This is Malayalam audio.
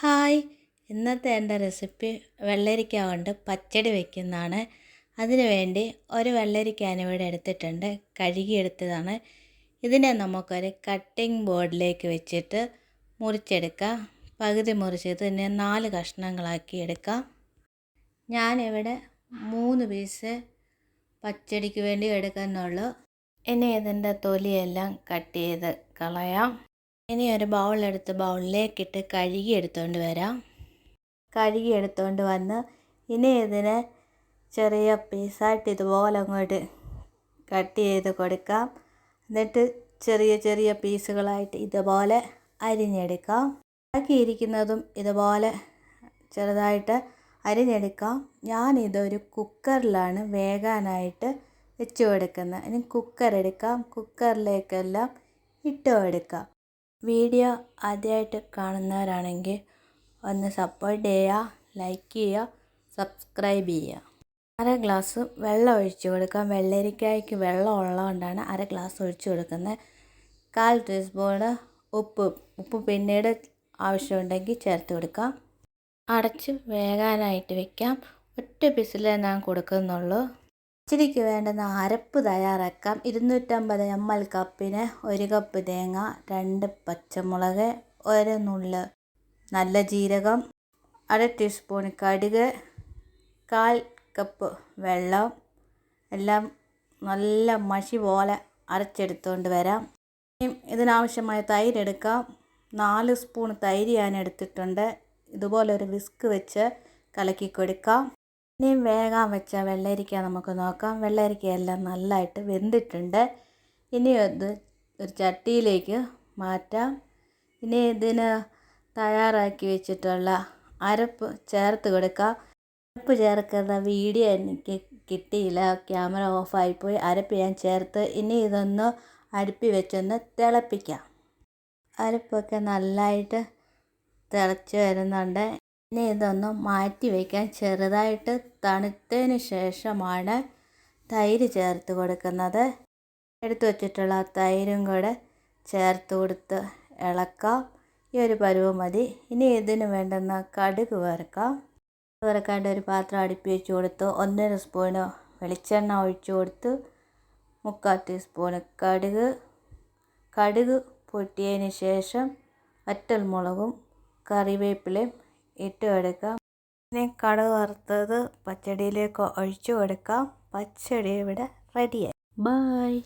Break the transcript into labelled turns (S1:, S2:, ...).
S1: ഹായ്. ഇന്നത്തെ എന്റെ റെസിപ്പി വെള്ളരിക്ക കൊണ്ട് പച്ചടി വയ്ക്കുന്നതാണ് അതിനു വേണ്ടി ഒരു വെള്ളരിക്ക ഇവിടെ എടുത്തിട്ടുണ്ട്. കഴുകിയെടുത്തതാണ്. ഇതിനെ നമുക്കൊരു കട്ടിംഗ് ബോർഡിലേക്ക് വെച്ചിട്ട് മുറിച്ചെടുക്കാം. പകുതി മുറിച്ചത് ഇതിനെ നാല് കഷ്ണങ്ങളാക്കി എടുക്കാം. ഞാനിവിടെ മൂന്ന് പീസ് പച്ചടിക്ക് വേണ്ടി എടുക്കുന്നുള്ളൂ. ഇനി ഇതിന്റെ തൊലിയെല്ലാം കട്ട് ചെയ്ത് കളയാം. ഇനി ഒരു ബൗളെടുത്ത് ബൗളിലേക്കിട്ട് കഴുകി എടുത്തുകൊണ്ട് വരാം. കഴുകി എടുത്തുകൊണ്ട് വന്ന് ഇനി ഇതിനെ ചെറിയ പീസായിട്ട് ഇതുപോലെ അങ്ങോട്ട് കട്ട് ചെയ്ത് കൊടുക്കാം. എന്നിട്ട് ചെറിയ ചെറിയ പീസുകളായിട്ട് ഇതുപോലെ അരിഞ്ഞെടുക്കാം. ബാക്കിയിരിക്കുന്നതും ഇതുപോലെ ചെറുതായിട്ട് അരിഞ്ഞെടുക്കാം. ഞാനിതൊരു കുക്കറിലാണ് വേകാനായിട്ട് വെച്ച് കൊടുക്കുന്നത്. ഇനി കുക്കർ എടുക്കാം. കുക്കറിലേക്കെല്ലാം ഇട്ട് കൊടുക്കാം. വീഡിയോ ആദ്യമായിട്ട് കാണുന്നവരാണെങ്കിൽ ഒന്ന് സപ്പോർട്ട് ചെയ്യുക ലൈക്ക് ചെയ്യുക സബ്സ്ക്രൈബ് ചെയ്യുക. അര ഗ്ലാസ് വെള്ളം ഒഴിച്ച് കൊടുക്കാം വെള്ളരിക്കായ്ക്ക് വെള്ളം ഉള്ളതുകൊണ്ടാണ് അര ഗ്ലാസ് ഒഴിച്ച് കൊടുക്കുന്നത്. കാൽ ടീസ്പൂണ് ഉപ്പ് ഉപ്പ് പിന്നീട് ആവശ്യമുണ്ടെങ്കിൽ ചേർത്ത് കൊടുക്കാം. അടച്ച് വേകാനായിട്ട് വെക്കാം. ഒറ്റ പിസിലേ ഞാൻ കൊടുക്കുന്നുള്ളൂ. പച്ചടിക്ക് വേണ്ടുന്ന അരപ്പ് തയ്യാറാക്കാം. ഇരുന്നൂറ്റമ്പത് എം എൽ കപ്പിന് ഒരു കപ്പ് തേങ്ങ രണ്ട് പച്ചമുളക് ഒരു നുള്ള് നല്ല ജീരകം അര ടീസ്പൂൺ കടുക് കാൽ കപ്പ് വെള്ളം. എല്ലാം നല്ല മഷി പോലെ അരച്ചെടുത്തുകൊണ്ട് വരാം. ഇതിനാവശ്യമായ തൈര് എടുക്കാം. നാല് സ്പൂൺ തൈര് ഞാൻ എടുത്തിട്ടുണ്ട്. ഇതുപോലെ ഒരു വിസ്ക് വെച്ച് കലക്കി കൊടുക്കാം ഇനിയും വേഗം വെച്ച വെള്ളരിക്ക നമുക്ക് നോക്കാം. വെള്ളരിക്കയെല്ലാം നല്ലതായിട്ട് വെന്തിട്ടുണ്ട്. ഇനി ഇത് ഒരു ചട്ടിയിലേക്ക് മാറ്റാം. ഇനി ഇതിന് തയ്യാറാക്കി വെച്ചിട്ടുള്ള അരപ്പ് ചേർത്ത് കൊടുക്കാം. അരപ്പ് ചേർക്കുന്ന വീഡിയോ എനിക്ക് കിട്ടിയില്ല. ക്യാമറ ഓഫായിപ്പോയി. അരപ്പ് ഞാൻ ചേർത്ത് ഇനി ഇതൊന്ന് അടുപ്പി വെച്ചൊന്ന് തിളപ്പിക്കാം. അരപ്പൊക്കെ നല്ലതായിട്ട് തിളച്ച് വരുന്നുണ്ട്. ഇനി ഇതൊന്ന് മാറ്റി വയ്ക്കാൻ ചെറുതായിട്ട് തണുത്തതിന് ശേഷമാണ് തൈര് ചേർത്ത് കൊടുക്കുന്നത്. എടുത്തു വച്ചിട്ടുള്ള തൈരും കൂടെ ചേർത്ത് കൊടുത്ത് ഇളക്കാം. ഈ ഒരു പരുവ് മതി. ഇനി ഇതിന് വേണ്ടുന്ന കടുക് വറുക്കാം. വറുക്കാണ്ട് ഒരു പാത്രം അടുപ്പി വെച്ച് കൊടുത്ത്. ഒന്നര സ്പൂണ് വെളിച്ചെണ്ണ ഒഴിച്ചു കൊടുത്ത്. മുക്കാൽ ടീസ്പൂണ് കടുക്. കടുക് പൊട്ടിയതിന് ശേഷം വറ്റൽമുളകും കറിവേപ്പിലയും ഇട്ട് കൊടുക്കാം ഇനി കട വറുത്തത് പച്ചടിയിലേക്ക് ഒഴിച്ചു കൊടുക്കാം പച്ചടി ഇവിടെ റെഡിയായി ബായ്